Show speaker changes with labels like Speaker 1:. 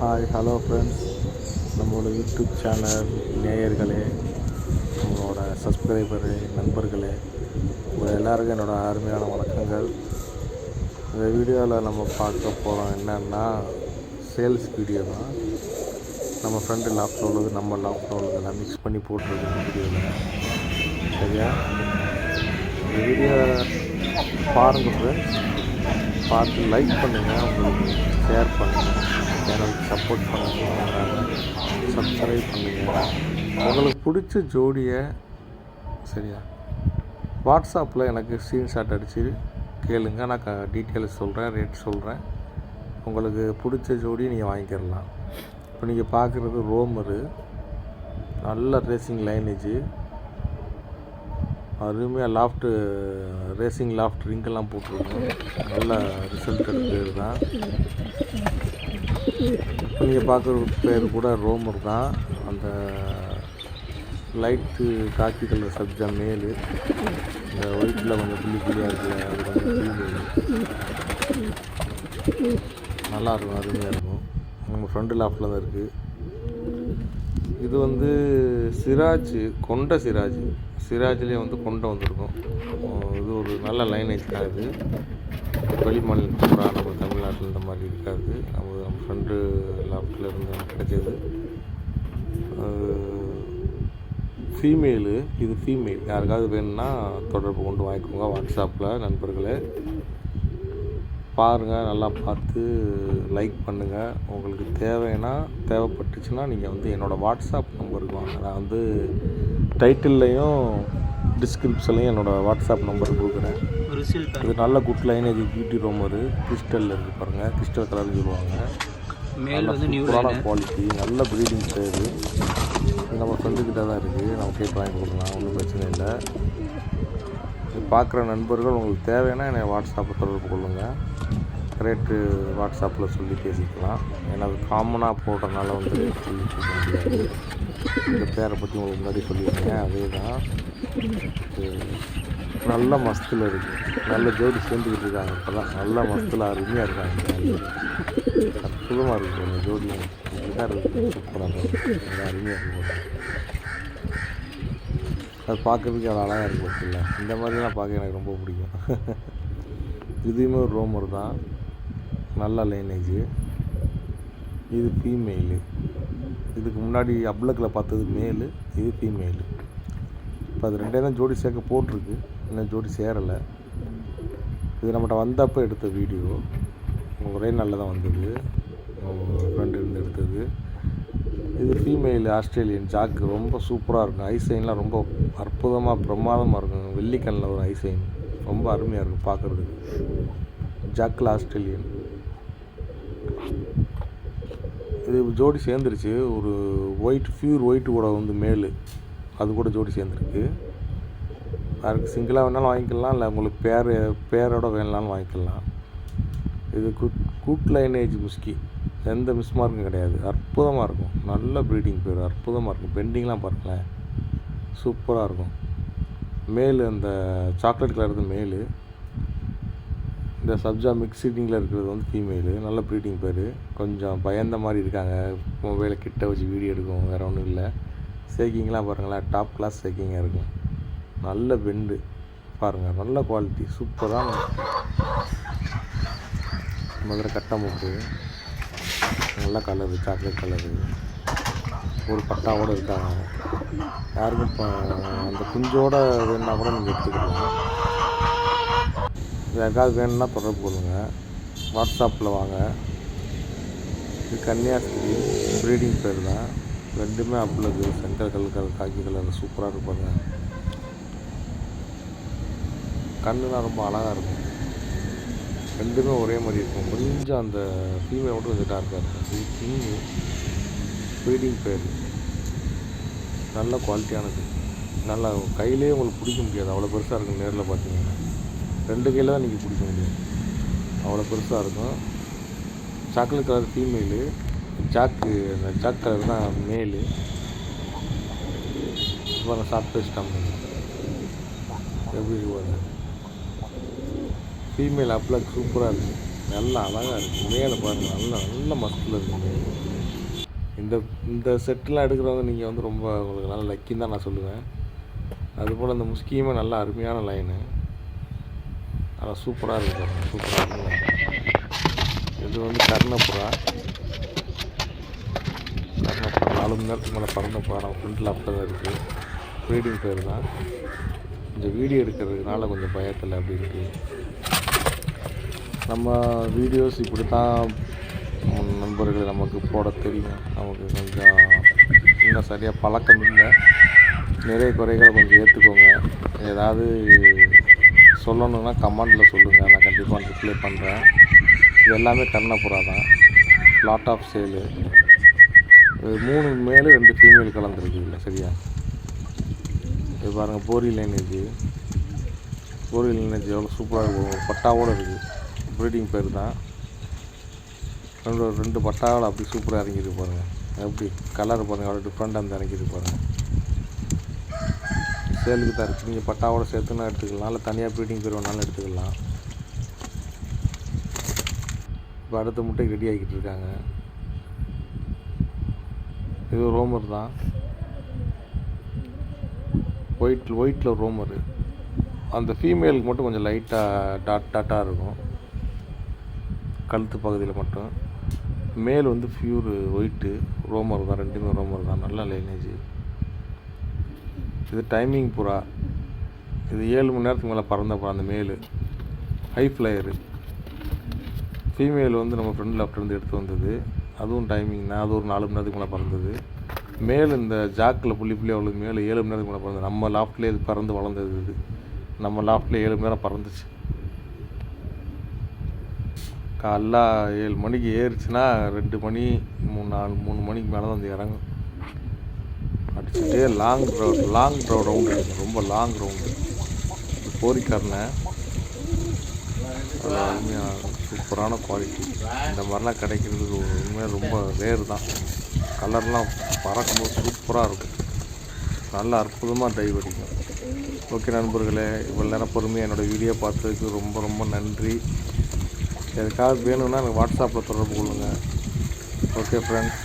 Speaker 1: Hi hello friends நம்மளோட YouTube channel நேயர்களே நம்மளோட சப்ஸ்கிரைபரு நண்பர்களே உங்கள் எல்லாருக்கும் என்னோடய அருமையான வணக்கங்கள். இந்த வீடியோவில் நம்ம பார்க்க போகிறோம் என்னென்னா சேல்ஸ் வீடியோ தான். நம்ம ஃப்ரெண்டு லேப்டாப் உள்ளது நம்ம லேப்டாப் உள்ளது எல்லாம் மிக்ஸ் பண்ணி போட்டிருக்கு வீடியோவில் சரியா? இந்த வீடியோ பாருங்கள் ஃப்ரெண்ட்ஸ் பார்த்து லைக் பண்ணுங்கள் உங்களுக்கு ஷேர் பண்ணுங்கள் சேனலுக்கு சப்போர்ட் பண்ணுங்கள் சப்ஸ்கிரைப் பண்ணுங்கள் உங்களுக்கு பிடிச்ச ஜோடியை சரியா? வாட்ஸ்அப்பில் எனக்கு ஸ்க்ரீன்ஷாட் அடித்து கேளுங்க. நான் க டீட்டெயில்ஸ் சொல்கிறேன் ரேட் சொல்கிறேன் உங்களுக்கு பிடிச்ச ஜோடி நீங்கள் வாங்கிக்கிறலாம் இப்போ நீங்கள் பார்க்குறது ரோமரு. நல்ல ரேசிங் லைனேஜு அருமையாக லாஃப்ட்டு ரேசிங் லாஃப்ட் ரிங்கெல்லாம் போட்டிருக்கோம். நல்ல ரிசல்ட் பேர் தான். இப்போ நீங்கள் பார்க்குற பேர் கூட ரோமர் தான். அந்த லைட்டு காக்கி கலர் சப்ஜா மேலு. இந்த ஒயிட்டில் கொஞ்சம் புள்ளி புள்ளியாக இருக்குது அது கொஞ்சம் ஃபீமேல் நல்லாயிருக்கும் அருமையாக இருக்கும் நம்ம ஃப்ரண்ட் லாஃப்டில் தான் இருக்குது இது வந்து சிராஜ் கொண்ட சிராஜ். சிராஜ்லேயே வந்து கொண்டு வந்திருக்கும். இது ஒரு நல்ல லைனேஜ் தான் இது. வெளி நம்ம தமிழ்நாட்டில் இந்த மாதிரி இருக்காது. நம்ம நம்ம ஃப்ரெண்டு லாப்டில் இருந்து எனக்கு கிடைச்சது. ஃபீமேலு இது ஃபீமேல் யாருக்காவது வேணும்னா தொடர்பு கொண்டு வாங்கிக்கோங்க வாட்ஸ்அப்பில் நண்பர்களே. பாருங்கள் நல்லா பார்த்து லைக் பண்ணுங்கள் உங்களுக்கு தேவைன்னா தேவைப்பட்டுச்சுன்னா நீங்கள் வந்து என்னோடய வாட்ஸ்அப் நம்பருக்கு வாங்க. நான் வந்து டைட்டில்லையும் டிஸ்கிரிப்ஷன்லையும் என்னோடய வாட்ஸ்அப் நம்பர் கொடுக்குறேன். இது நல்ல குட் லைனேஜ் பியூட்டி ரோமரு கிறிஸ்டலில் இருக்குது பாருங்கள் கிறிஸ்டல் கலர்னு சொல்லுவாங்க.
Speaker 2: மேல் வந்து
Speaker 1: குவாலிட்டி நல்ல ப்ரீடிங் பேர் இது. நம்ம ஃப்ரெண்டுக்கிட்ட தான் இருக்குது நம்ம கேட்டு வாங்கி கொடுக்கலாம். ஒன்றும் பிரச்சனை இல்லை. பார்க்குற நண்பர்கள் உங்களுக்கு தேவைன்னா என்னை வாட்ஸ்அப்பில் தொடர்பு கொள்ளுங்கள் ரேட்டு வாட்ஸ்அப்பில் சொல்லி பேசிக்கலாம். ஏன்னா அது காமனாக போடுறதுனால வந்து சொல்லி சொல்ல முடியாது. இந்த பேரை பற்றி உங்களுக்கு முன்னாடி சொல்லியிருக்கேன் அதே தான் நல்ல மஸ்தில் இருக்குது நல்ல ஜோடி சேர்ந்துக்கிட்டு இருக்காங்க. இப்போ தான் நல்ல மஸ்தில் அருமையாக இருக்காங்க. அற்புதமாக இருக்குது அந்த ஜோடி இதுதான் இருக்குது சூப்பராக இருக்குது அருமையாக இருக்குது அது பார்க்குறதுக்கு அது அழகாக இருக்கும் இல்லை இந்த மாதிரிலாம் பார்க்க எனக்கு ரொம்ப பிடிக்கும். இதுவுமே ஒரு ரோமர் தான். நல்ல லைனேஜு இது ஃபீமெயிலு இதுக்கு முன்னாடி அப்ளக்கில் பார்த்தது மேலு இது ஃபீமெயிலு இப்போ அது ரெண்டே தான் ஜோடி சேர்க்க போட்டிருக்கு. இன்னும் ஜோடி சேரலை. இது நம்மகிட்ட வந்தப்போ எடுத்த வீடியோ ஒரே நல்லதாக வந்தது. ஃப்ரெண்டு இருந்து எடுத்தது. இது ஃபீமெயில் ஆஸ்திரேலியன் ஜாக்கு ரொம்ப சூப்பராக இருக்கும். ஐசைன்லாம் ரொம்ப அற்புதமாக பிரமாதமாக இருக்கும். வெள்ளிக்கண்ணில் ஒரு ஐசைன் ரொம்ப அருமையாக இருக்கும் பார்க்குறதுக்கு. ஜாக்கில் ஆஸ்திரேலியன் இது ஜோடி சேர்ந்துருச்சு. ஒரு ஒயிட் ஃபியூர் ஒயிட் கூட வந்து மேலு. அது கூட ஜோடி சேர்ந்துருக்கு. யாருக்கு சிங்கிளாக வேணாலும் வாங்கிக்கலாம் இல்லை உங்களுக்கு பேர் பேரோட வேணாலும் வாங்கிக்கலாம். இது குட் குட் லைனேஜ் முஸ்கி. எந்த மிஸ்மார்க்கும் கிடையாது. அற்புதமாக இருக்கும். நல்ல ப்ரீடிங் பேர் அற்புதமாக இருக்கும். பெண்டிங்லாம் பாருங்களேன். சூப்பராக இருக்கும். மேல் அந்த சாக்லேட் கலர் மேலு. இந்த சப்ஜா மிக்சிடிங்கில் இருக்கிறது வந்து ஃபீமேலு நல்ல ப்ரீடிங் பேர். கொஞ்சம் பயந்த மாதிரி இருக்காங்க. மொபைலை கிட்ட வச்சு வீடியோ எடுக்கும். வேறு ஒன்றும் இல்லை. சேக்கிங்லாம் பாருங்களேன். டாப் கிளாஸ் சேக்கிங்காக இருக்கும். நல்ல பெண்டு பாருங்கள் நல்ல குவாலிட்டி சூப்பரான மதுரை கட்டமுக்கு நல்ல கலரு சாக்லேட் கலரு ஒரு பட்டாவோடு இருக்காங்க. யாருக்கும் இப்போ அந்த குஞ்சோட வேணுன்னா கூட நீங்கள் எடுத்துக்கலாம். யாருக்காவது வேணும்னா தொடர்பு கொள்ளுங்கள் வாட்ஸ்அப்பில் வாங்க. இது கன்னியாஸ்திரி ப்ரீடிங் பேர் தான். ரெண்டுமே அப்ளகு சென்டர் கலர் காக்கி கலர் சூப்பராக இருப்பாங்க. கண்ணுலாம் ரொம்ப அழகாக இருக்கும். ரெண்டுமே ஒரே மாதிரி இருக்கும். கொஞ்சம் அந்த ஃபீமேல் மட்டும் கொஞ்சம் டார்க்காக இருக்கும். இது கிங்கு ப்ரீடிங் பேர். நல்ல குவாலிட்டியானது நல்லா கையிலே உங்களுக்கு பிடிக்க முடியாது. அவ்வளோ பெருசாக இருக்கும் நேரில் பார்த்தீங்கன்னா. ரெண்டு கையில் தான் நீங்கள் பிடிக்க முடியும். அவ்வளோ பெருசாக இருக்கும். சாக்லேட் கலர் ஃபீமேலு சாக்கு அந்த சாக் கலர் தான் மேலு அப்புறம் சாப்பிட்டு வச்சுட்டாங்க எப்படி இருக்கு ஃபீமேல் அப்பெல்லாம் சூப்பராக இருக்குது நல்லா அழகாக இருக்குது மேலே பாருங்கள் நல்லா நல்ல மஸ்தில் இருக்குது இந்த இந்த செட்டெலாம் எடுக்கிறவங்க நீங்கள் வந்து ரொம்ப உங்களுக்கு நல்ல லக்கின்னு தான் நான் சொல்லுவேன். அதுபோல் அந்த முஸ்கீமே நல்ல அருமையான லைனு சூப்பராக இருக்குது சூப்பராக இருக்குது இது வந்து கர்ணப்புறா கர்ணப்புறா நாலு மணி நேரத்துக்கு மேலே பறந்த புறா ஃப்ரண்ட்டில் அப்போ தான் இருக்குது ப்ரீடிங் பேர் தான். இந்த வீடியோ எடுக்கிறதுனால கொஞ்சம் பயத்தில் அப்படி இருக்குது நம்ம வீடியோஸ் இப்படி தான் நண்பர்கள் நமக்கு போட தெரியும். நமக்கு கொஞ்சம் இன்னும் சரியாக பழக்கம் இல்லை. நிறைய குறைகளை கொஞ்சம் ஏற்றுக்கோங்க ஏதாவது சொல்லணுன்னா கமெண்டில் சொல்லுங்கள் நான் கண்டிப்பாக ரிப்ளை பண்ணுறேன் இது எல்லாமே கர்ணப்புறா தான். லாட் ஆஃப் சேலு இது மூணு மேலே ரெண்டு ஃபீமேல் கலந்துருக்கு இல்லை சரியா? இது பாருங்கள் போரி லைனேஜ் போரி லைனேஜ் எவ்வளோ சூப்பராக இருக்கும் பட்டாவோடு இருக்குது ப்ரீடிங் பேர் தான். ரெண்டு ரெண்டு பட்டாவில் அப்படி சூப்பராக இறங்கிட்டு பாருங்கள் எப்படி? கலர் பாருங்கள் அவ்வளோ டிஃப்ரெண்ட்டாக இருந்து இறங்கிட்டு பாருங்கள் சேலுக்கு தான் இருக்குது. நீங்கள் பட்டாவோட சேர்த்துனா எடுத்துக்கலாம். இல்லை தனியாக ப்ரீடிங் பேர் வேணாலும் எடுத்துக்கலாம். இப்போ அடுத்த முட்டை ரெடி ஆகிக்கிட்டு இருக்காங்க. இது ரோமர் தான். ஒயிட் ஒயிட்டில் ரோமரு அந்த ஃபீமேலுக்கு மட்டும் கொஞ்சம் லைட்டாக டாட் டாட்டாக இருக்கும். கழுத்து பகுதியில் மட்டும். மேல் வந்து ஃபியூர் ஒயிட்டு ரோமர் தான். ரெண்டுமே ரோமர் தான். நல்ல லைனேஜ் இது டைமிங் புறா இது ஏழு மணி நேரத்துக்கு மேலே பறந்த புறா அந்த மேலு ஹை ஃப்ளையரு ஃபீமேல் வந்து நம்ம ஃப்ரெண்ட் லெஃப்ட்லேருந்து எடுத்து வந்தது. அதுவும் டைமிங் தான். அது ஒரு நாலு மணி நேரத்துக்கு மேலே பறந்தது. மேல் இந்த ஜாக்கில் புள்ளி புள்ளி அவ்வளோ மேலே ஏழு மணி நேரத்துக்கு மேலே பறந்தது. நம்ம லாஃப்ட்லேயே இது பறந்து வளர்ந்தது இது. நம்ம லாஃப்ட்லேயே ஏழு மணி நேரம் பறந்துச்சு. காலைல ஏழு மணிக்கு ஏறிச்சுன்னா ரெண்டு மணி மூணு நாலு மூணு மணிக்கு மேலே தான் வந்து இறங்கும். அடிச்சுட்டே long drive long drive round ரொம்ப லாங் ரவுண்டு போரிக்கரணை அருமையாக சூப்பரான குவாலிட்டி இந்த மாதிரிலாம் கிடைக்கிறது உண்மையாக ரொம்ப ரேர் தான். கலர்லாம் பறக்கும்போது சூப்பராக இருக்கும். நல்ல அற்புதமாக டைவ் அடிக்கும். ஓகே நண்பர்களே இவ்வளோ நேரம் பொறுமையாக என்னோடய வீடியோ பார்த்ததுக்கு ரொம்ப ரொம்ப நன்றி. எதுக்காக வேணும்னா எனக்கு வாட்ஸ்அப்பில் தொடர்பு கொள்ளுங்கள் ஓகே ஃப்ரெண்ட்ஸ்